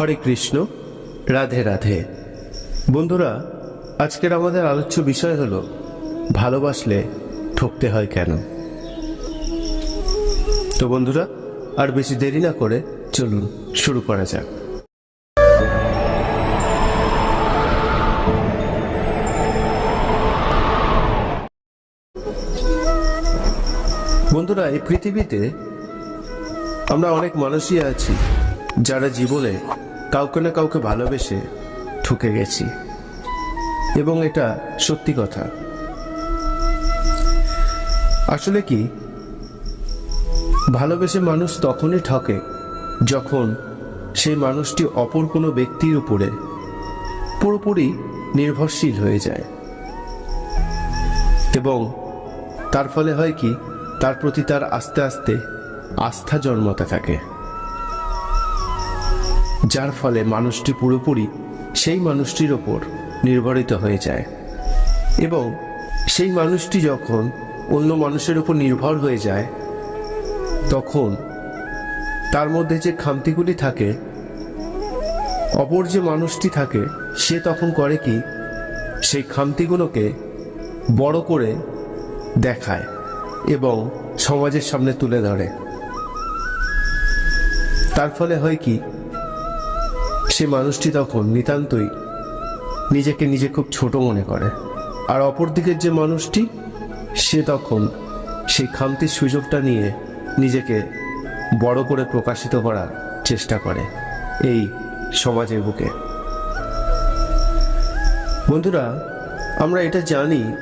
হরে কৃষ্ণ, রাধে রাধে। বন্ধুরা, আজকের আমাদের আলোচ্য বিষয় হলো, ভালোবাসলে ঠকতে হয় কেন? তো বন্ধুরা, আর বেশি দেরি না করে চলুন শুরু করা যাক। বন্ধুরা, এই পৃথিবীতে আমরা অনেক মানুষই আছি। যারা জীবনে কাউকে না কাউকে ভালোবেসে ঠকে গেছি। এবং এটা সত্যি কথা। আসলে কি? ভালোবেসে মানুষ তখনই ঠকে যখন সেই মানুষটি অপর কোনো ব্যক্তির উপরে পুরোপুরি নির্ভরশীল হয়ে যায়। এবং তার ফলে হয় কি? তার প্রতি তার আস্তে আস্তে আস্থা জন্মতে থাকে। যার ফলে মানুষটি পুরোপুরি সেই মানুষটির ওপর নির্ভরিত হয়ে যায়। এবং সেই মানুষটি যখন অন্য মানুষের উপর নির্ভর হয়ে যায়, তখন তার মধ্যে যে খামতিগুলি থাকে, অপর যে মানুষটি থাকে, সে তখন করে কি? সেই খামতিগুলোকে বড় করে দেখায় এবং সমাজের সামনে তুলে ধরে। তার ফলে হয় কি? সে মানুষটি তখন নিতান্তই নিজেকে নিজে খুব ছোট মনে করে। আর অপর দিকের যে মানুষটি, সে তখন সেই খামতির সুযোগটা নিয়ে নিজেকে বড় করে প্রকাশিত করার চেষ্টা করে এই সমাজের বুকে। বন্ধুরা, আমরা এটা জানি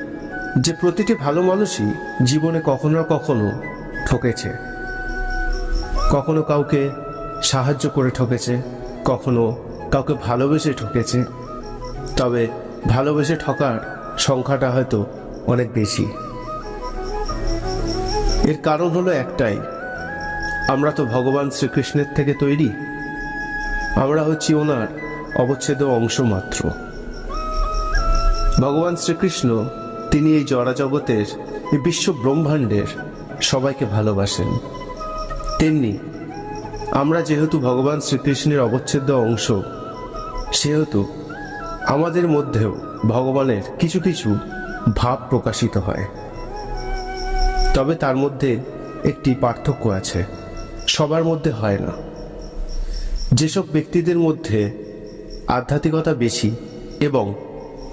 যে প্রতিটি ভালো মানুষই জীবনে কখনো না কখনো ঠকেছে। কখনো কাউকে সাহায্য করে ঠকেছে কখনো কাউকে ভালোবেসে ঠকেছে, তবে ভালোবেসে ঠকার সংখ্যাটা হয়তো অনেক বেশি। এর কারণ হলো একটাই, আমরা তো ভগবান শ্রীকৃষ্ণের থেকে তৈরি। আমরা হচ্ছি ওনার অবচ্ছেদ অংশ মাত্র। ভগবান শ্রীকৃষ্ণ, তিনি এই জড়া জগতের এই বিশ্ব ব্রহ্মাণ্ডের সবাইকে ভালোবাসেন। তেমনি আমরা যেহেতু ভগবান শ্রীকৃষ্ণের অবচ্ছেদ্য অংশ, সেহেতু আমাদের মধ্যেও ভগবানের কিছু কিছু ভাব প্রকাশিত হয়। তবে তার মধ্যে একটি পার্থক্য আছে, সবার মধ্যে হয় না। যেসব ব্যক্তিদের মধ্যে আধ্যাত্মিকতা বেশি এবং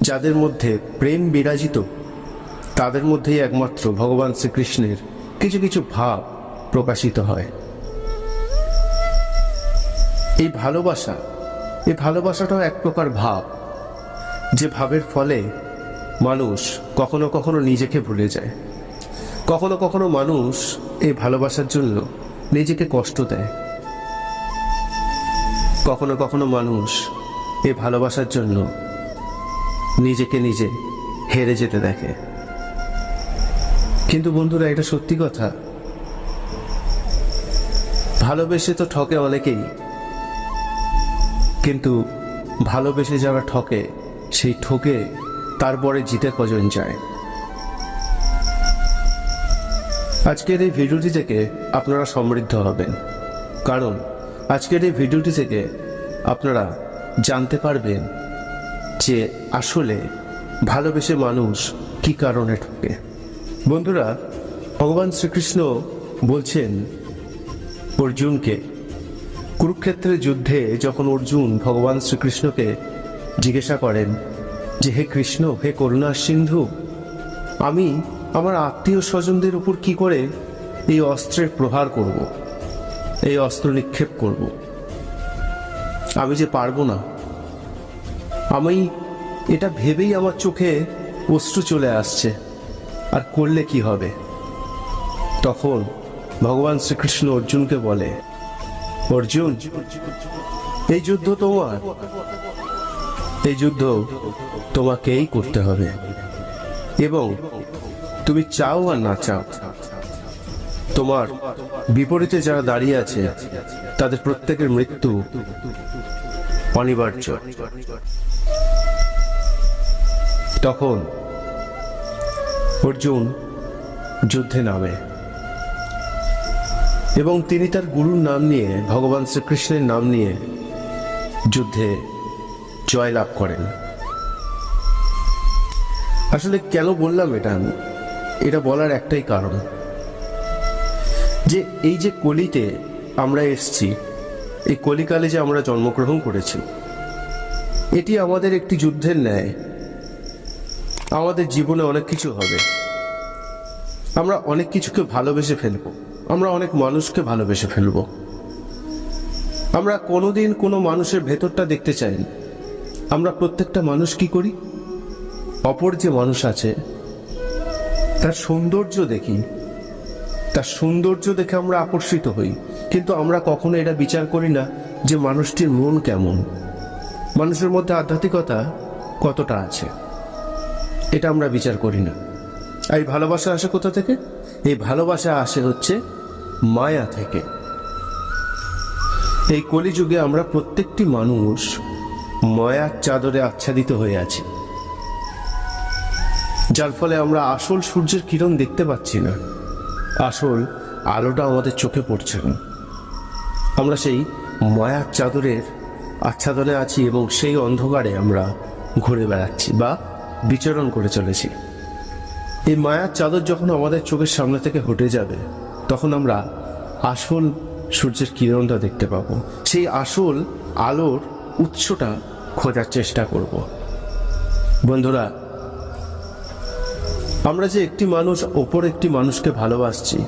যাদের মধ্যে প্রেম বিরাজিত, তাদের মধ্যেই একমাত্র ভগবান শ্রীকৃষ্ণের কিছু কিছু ভাব প্রকাশিত হয়। এই ভালোবাসা, এই ভালোবাসাটাও এক প্রকার ভাব, যে ভাবের ফলে মানুষ কখনো কখনো নিজেকে ভুলে যায়। কখনো কখনো মানুষ এই ভালোবাসার জন্য নিজেকে কষ্ট দেয়। কখনো কখনো মানুষ এই ভালোবাসার জন্য নিজেকে নিজে হেরে যেতে দেখে। কিন্তু বন্ধুরা, এটা সত্যি কথা। ভালোবেসে তো ঠকে অনেকেই। কিন্তু ভালোবেসে যারা ঠকে, সেই ঠকে তারপরে জিতে কজন যায়? আজকের এই ভিডিওটি থেকে আপনারা সমৃদ্ধ হবেন। কারণ আজকের এই ভিডিওটি থেকে আপনারা জানতে পারবেন যে আসলে ভালোবেসে মানুষ কি কারণে ঠকে। বন্ধুরা, ভগবান শ্রীকৃষ্ণ বলছেন, অর্জুনকে কুরুক্ষেত্রের যুদ্ধে যখন অর্জুন ভগবান শ্রীকৃষ্ণকে জিজ্ঞাসা করেন যে, হে কৃষ্ণ, হে করুণার সিন্ধু, আমি আমার আত্মীয় স্বজনদের উপর কি করে এই অস্ত্রের প্রহার করব, এই অস্ত্র নিক্ষেপ করব? আমি যে পারব না। আমি এটা ভেবেই আমার চোখে অশ্রু চলে আসছে। আর করলে কি হবে? তখন ভগবান শ্রীকৃষ্ণ অর্জুনকে বলে অর্জুন, এই যুদ্ধ তোমার এই যুদ্ধ তোমাকেই করতে হবে। এবং তুমি চাও আর না চাও, তোমার বিপরীতে যারা দাঁড়িয়ে আছে, তাদের প্রত্যেকের মৃত্যু অনিবার্য। তখন অর্জুন যুদ্ধে নামে। এবং তিনি তার গুরুর নাম নিয়ে, ভগবান শ্রীকৃষ্ণের নাম নিয়ে যুদ্ধে জয়লাভ করেন। আসলে কেন বললাম এটা? আমি এটা বলার একটাই কারণ। যে এই যে কলিতে আমরা এসছি, এই কলিকালে যে আমরা জন্মগ্রহণ করেছি, এটি আমাদের একটি যুদ্ধের ন্যায়। আমাদের জীবনে অনেক কিছু হবে। আমরা অনেক কিছুকে ভালোবেসে ফেলব। আমরা অনেক মানুষকে ভালোবেসে ফেলব। আমরা কোনোদিন কোনো মানুষের ভেতরটা দেখতে চাই। আমরা প্রত্যেকটা মানুষ কি করি? অপর যে মানুষ আছে, তার সৌন্দর্য দেখি। তার সৌন্দর্য দেখে আমরা আকর্ষিত হই। কিন্তু আমরা কখনো এটা বিচার করি না যে মানুষটির মন কেমন। মানুষের মধ্যে আধ্যাত্মিকতা কতটা আছে, এটা আমরা বিচার করি না। এই ভালোবাসা আসে কোথা থেকে? এই ভালোবাসা আসে হচ্ছে মায়া থেকে। এই কলিযুগে আমরা প্রত্যেকটি মানুষ মায়ার চাদরে আচ্ছাদিত হয়ে আছি। যার ফলে আমরা আসল সূর্যের কিরণ দেখতে পাচ্ছি না। আসল আলোটা আমাদের চোখে পড়ছে না। আমরা সেই মায়ার চাদরের আচ্ছাদনে আছি এবং সেই অন্ধকারে আমরা ঘুরে বেড়াচ্ছি বা বিচরণ করে চলেছি। এই মায়ার চাদর যখন আমাদের চোখের সামনে থেকে হটে যাবে, তখন আমরা আসল সূর্যের কিরণটা দেখতে পাবো। সেই আসল আলোর উৎসটা খোঁজার চেষ্টা করব। বন্ধুরা, আমরা যে একটি মানুষ ওপর একটি মানুষকে ভালোবাসছি,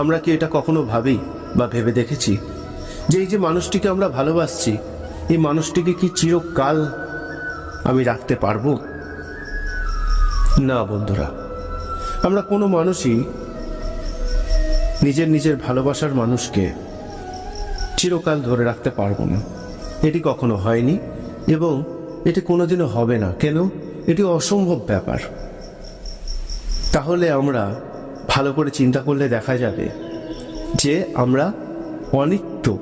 আমরা কি এটা কখনো ভাবি বা ভেবে দেখেছি? যে এই যে মানুষটিকে আমরা ভালোবাসছি, এই মানুষটিকে কি চিরকাল আমি রাখতে পারব? না, বন্ধুরা। আমরা কোনো মানুষই নিজের নিজের ভালোবাসার মানুষকে চিরকাল ধরে রাখতে পারব না। এটি কখনো হয়নি এবং এটি কোনোদিনও হবে না। কেন? এটি অসম্ভব ব্যাপার। তাহলে আমরা ভালো করে চিন্তা করলে দেখা যাবে যে আমরা অনিত্য।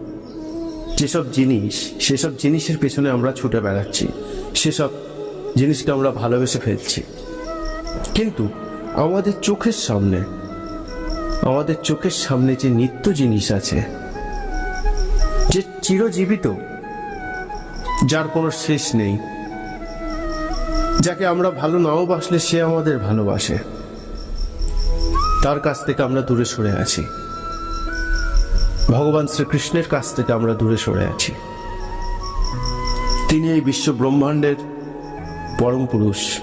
যেসব জিনিস, সেসব জিনিসের পেছনে আমরা ছুটে বেড়াচ্ছি। সেসব জিনিসকে আমরা ভালোবেসে ফেলছি। কিন্তু আমাদের চোখের সামনে, আমাদের চোখের সামনে যে নিত্য জিনিস আছে, যে চিরজীবিত, যার কোনো শেষ নেই, যাকে আমরা ভালো নাও বাসলে সে আমাদের ভালোবাসে, তার কাছ থেকে আমরা দূরে সরে আছি। ভগবান শ্রীকৃষ্ণের কাছ থেকে আমরা দূরে সরে আছি। তিনি এই বিশ্ব ব্রহ্মাণ্ডের পরম পুরুষ।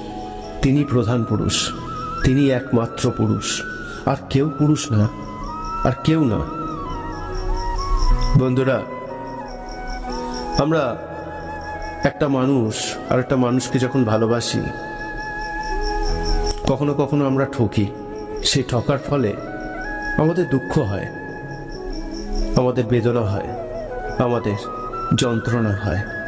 তিনি প্রধান পুরুষ। তিনি একমাত্র পুরুষ। আর কেউ পুরুষ না। আর কেউ না। বন্ধুরা, আমরা একটা মানুষ আর একটা মানুষকে যখন ভালোবাসি, কখনো কখনো আমরা ঠকি। সেই ঠকার ফলে আমাদের দুঃখ হয়, আমাদের বেদনা হয়, আমাদের যন্ত্রণা হয়।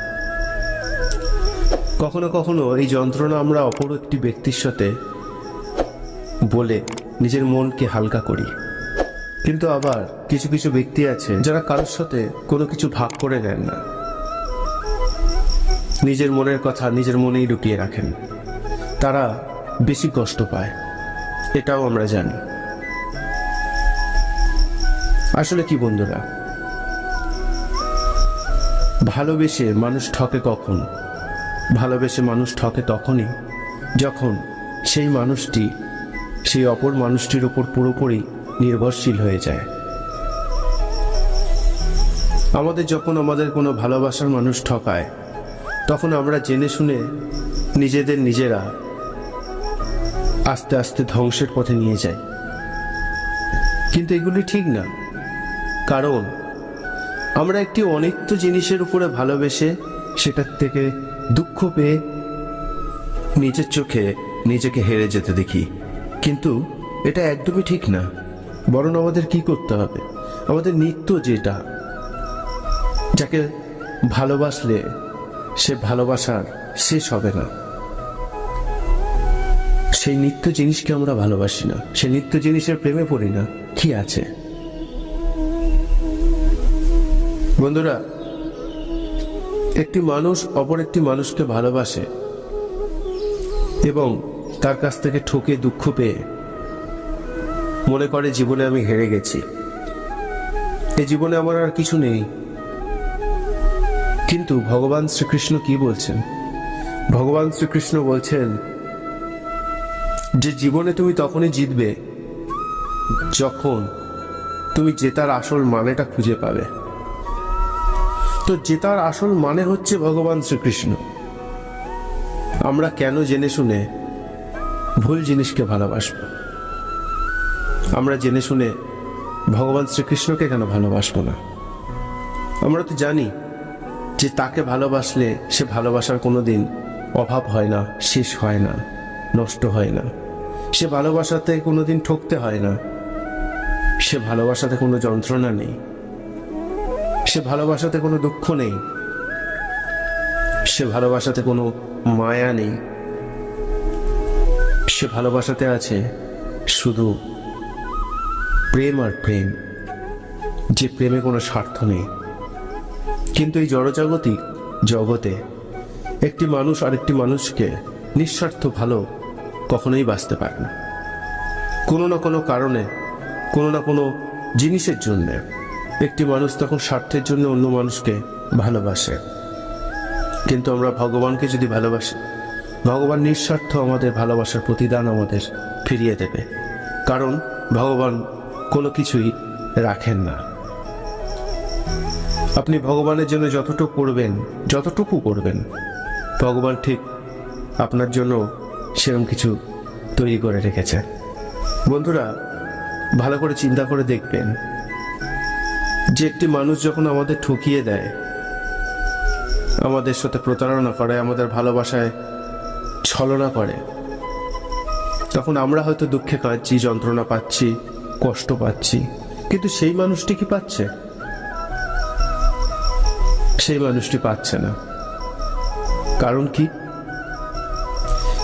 কখনো কখনো এই যন্ত্রণা আমরা অপর একটি ব্যক্তির সাথে বলে নিজের মনকে হালকা করি। কিন্তু আবার কিছু কিছু ব্যক্তি আছে যারা কারোর সাথে কোনো কিছু ভাগ করে নেন না। নিজের মনের কথা নিজের মনেই লুকিয়ে রাখেন। তারা বেশি কষ্ট পায়। এটাও আমরা জানি। আসলে কি বন্ধুরা? ভালোবেসে মানুষ ঠকে কখন? ভালোবেসে মানুষ ঠকে তখনই যখন সেই মানুষটি সেই অপর মানুষটির উপর পুরোপুরি নির্ভরশীল হয়ে যায়। আমাদের যখন আমাদের কোনো ভালোবাসার মানুষ ঠকায়, তখন আমরা জেনে শুনে নিজেদের নিজেরা আস্তে আস্তে ধ্বংসের পথে নিয়ে যাই। কিন্তু এগুলি ঠিক না, কারণ আমরা একটি অনিত্য জিনিসের উপরে ভালোবেসে সেটার থেকে দুঃখ পেয়ে নিজের চোখে নিজেকে হেরে যেতে দেখি। কিন্তু এটা একদমই ঠিক না। বরং আমাদের কি করতে হবে? আমাদের নিত্য যেটা, যাকে ভালোবাসলে সে ভালোবাসার শেষ হবে না। সেই নিত্য জিনিসকে আমরা ভালোবাসি না। সেই নিত্য জিনিসের প্রেমে পড়ি না। কি আছে? বন্ধুরা একটি মানুষ অপর একটি মানুষকে ভালোবাসে এবং তার কাছ থেকে ঠকে দুঃখ পেয়ে মনে করে, জীবনে আমি হেরে গেছি। এই জীবনে আমার আর কিছু নেই। কিন্তু ভগবান শ্রীকৃষ্ণ কি বলছেন? ভগবান শ্রীকৃষ্ণ বলছেন, যে জীবনে তুমি তখনই জিতবে যখন তুমি জেতার আসল মানেটা খুঁজে পাবে। তো জেতার আসল মানে হচ্ছে ভগবান শ্রীকৃষ্ণ। আমরা কেন জেনে শুনে ভুল জিনিসকে ভালোবাসব? আমরা জেনে শুনে ভগবান শ্রীকৃষ্ণকে কেন ভালোবাসবো না? আমরা তো জানি যে তাকে ভালোবাসলে সে ভালোবাসার কোনো দিন অভাব হয় না, শেষ হয় না, নষ্ট হয় না। সে ভালোবাসাতে কোনো দিন ঠকতে হয় না। সে ভালোবাসাতে কোনো যন্ত্রণা নেই। সে ভালোবাসাতে কোনো দুঃখ নেই। সে ভালোবাসাতে কোনো মায়া নেই। সে ভালোবাসাতে আছে শুধু প্রেম আর প্রেম, যে প্রেমে কোনো স্বার্থ নেই। কিন্তু এই জড়জাগতিক জগতে একটি মানুষ আরেকটি মানুষকে নিঃস্বার্থ ভালো কখনোই বাঁচতে পারে না। কোনো না কোনো কারণে, কোনো না কোনো জিনিসের জন্য একটি মানুষ তখন স্বার্থের জন্য অন্য মানুষকে ভালোবাসে। কিন্তু আমরা ভগবানকে যদি ভালোবাসি, ভগবান নিঃস্বার্থ আমাদের ভালোবাসার প্রতিদান আমাদের ফিরিয়ে দেবে। কারণ ভগবান কোনো কিছুই রাখেন না। আপনি ভগবানের জন্য যতটুকু করবেন যতটুকু করবেন, ভগবান ঠিক আপনার জন্য সেরকম কিছু তৈরি করে রেখেছে। বন্ধুরা, ভালো করে চিন্তা করে দেখবেন যে একটি মানুষ যখন আমাদের ঠকিয়ে দেয়, আমাদের সাথে প্রতারণা করে, আমাদের ভালোবাসায় ছলনা করে, তখন আমরা হয়তো দুঃখে পাচ্ছি যন্ত্রণা পাচ্ছি, কষ্ট পাচ্ছি। কিন্তু সেই মানুষটি কি পাচ্ছে? সেই মানুষটি পাচ্ছে না। কারণ কি?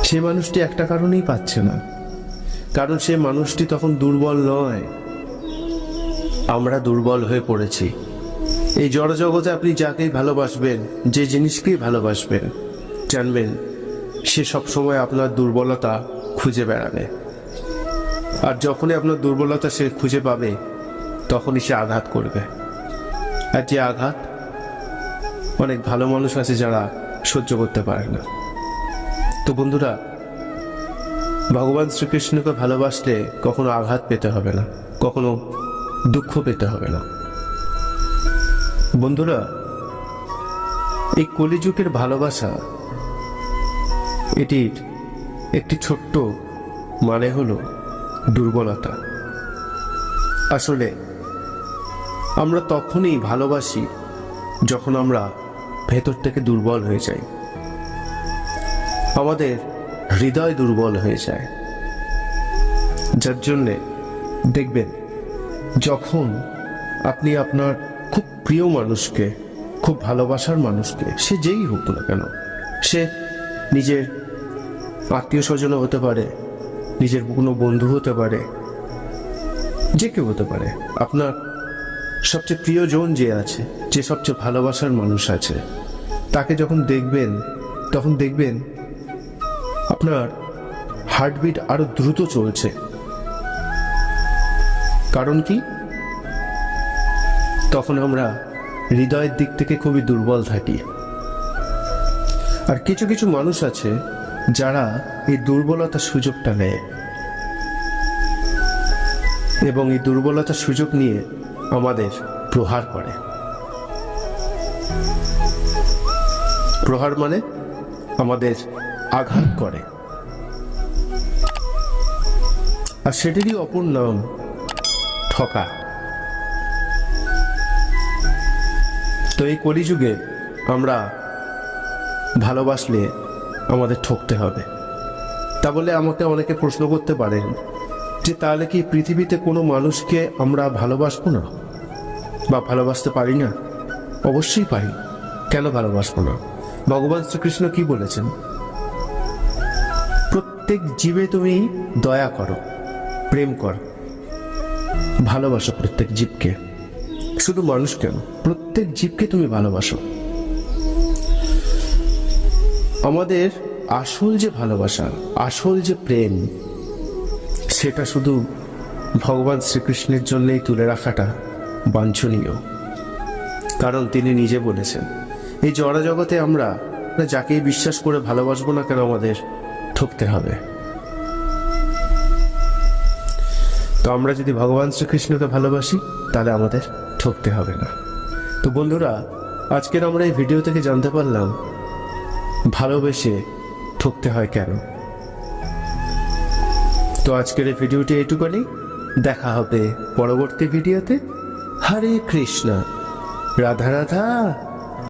সেই মানুষটি একটা কারণেই পাচ্ছে না। কারণ সেই মানুষটি তখন দুর্বল নয়। আমরা দুর্বল হয়ে পড়েছি। এই জড়জগতে আপনি যাকেই ভালোবাসবেন, যে জিনিসকেই ভালোবাসবেন, জানবেন, সে সবসময় আপনার দুর্বলতা খুঁজে বেড়াবে। আর যখনই আপনার দুর্বলতা সে খুঁজে পাবে, তখনই সে আঘাত করবে। আর যে আঘাত, অনেক ভালো মানুষ আছে যারা সহ্য করতে পারে না। তো বন্ধুরা, ভগবান শ্রীকৃষ্ণকে ভালোবাসলে কখনো আঘাত পেতে হবে না। কখনো দুঃখ পেতে হবে না। বন্ধুরা, এই কলিযুগের ভালোবাসা, এটির একটি ছোট্ট মানে হল দুর্বলতা। আসলে, আমরা তখনই ভালোবাসি যখন আমরা ভেতর থেকে দুর্বল হয়ে যাই। আমাদের হৃদয় দুর্বল হয়ে যায়। যার জন্যে দেখবেন যখন আপনি আপনার খুব প্রিয় মানুষকে, খুব ভালোবাসার মানুষকে, সে যেই হোক না কেন, সে নিজের আত্মীয় স্বজনও হতে পারে, নিজের কোনো বন্ধু হতে পারে, যে কেউ হতে পারে, আপনার সবচেয়ে প্রিয়জন যে আছে, যে সবচেয়ে ভালোবাসার মানুষ আছে, তাকে যখন দেখবেন, তখন দেখবেন আপনার হার্টবিট আরও দ্রুত চলছে। কারণ কি? তখন আমরা হৃদয়ের দিক থেকে খুবই দুর্বল থাকি। আর কিছু কিছু মানুষ আছে যারা এই দুর্বলতার সুযোগটা নেয়। এবং এই দুর্বলতার সুযোগ নিয়ে আমাদের প্রহার করে। প্রহার মানে আমাদের আঘাত করে। আর সেটিরই অপর নাম ঠকা। তো এই কলিযুগে আমরা ভালোবাসলে আমাদের ঠকতে হবে। তা বলে আমাকে অনেকে প্রশ্ন করতে পারেন যে তাহলে কি পৃথিবীতে কোনো মানুষকে আমরা ভালোবাসবো না? বা ভালোবাসতে পারি না? অবশ্যই পারি। কেন ভালোবাসবো না? ভগবান শ্রীকৃষ্ণ কি বলেছেন? প্রত্যেক জীবে তুমি দয়া করো, প্রেম করো। ভালোবাসো প্রত্যেক জীবকে। শুধু মানুষ কেন, প্রত্যেক জীবকে তুমি ভালোবাসো। আমাদের আসল যে ভালোবাসা, আসল যে প্রেম, সেটা শুধু ভগবান শ্রীকৃষ্ণের জন্যই তুলে রাখাটা বাঞ্ছনীয়। কারণ তিনি নিজে বলেছেন, এই জড়া জগতে আমরা যাকেই বিশ্বাস করে ভালোবাসবো না কেন আমাদের ঠকতে হবে। তো আমরা যদি ভগবান শ্রীকৃষ্ণকে ভালোবাসি, তাহলে আমাদের ঠকতে হবে না। তো বন্ধুরা, আজকের আমরা এই ভিডিও থেকে জানতে পারলাম, ভালোবেসে ঠকতে হয় কেন। তো আজকের এই ভিডিওটি এইটুকুনি। দেখা হবে পরবর্তী ভিডিওতে। হরে কৃষ্ণ। রাধা রাধা।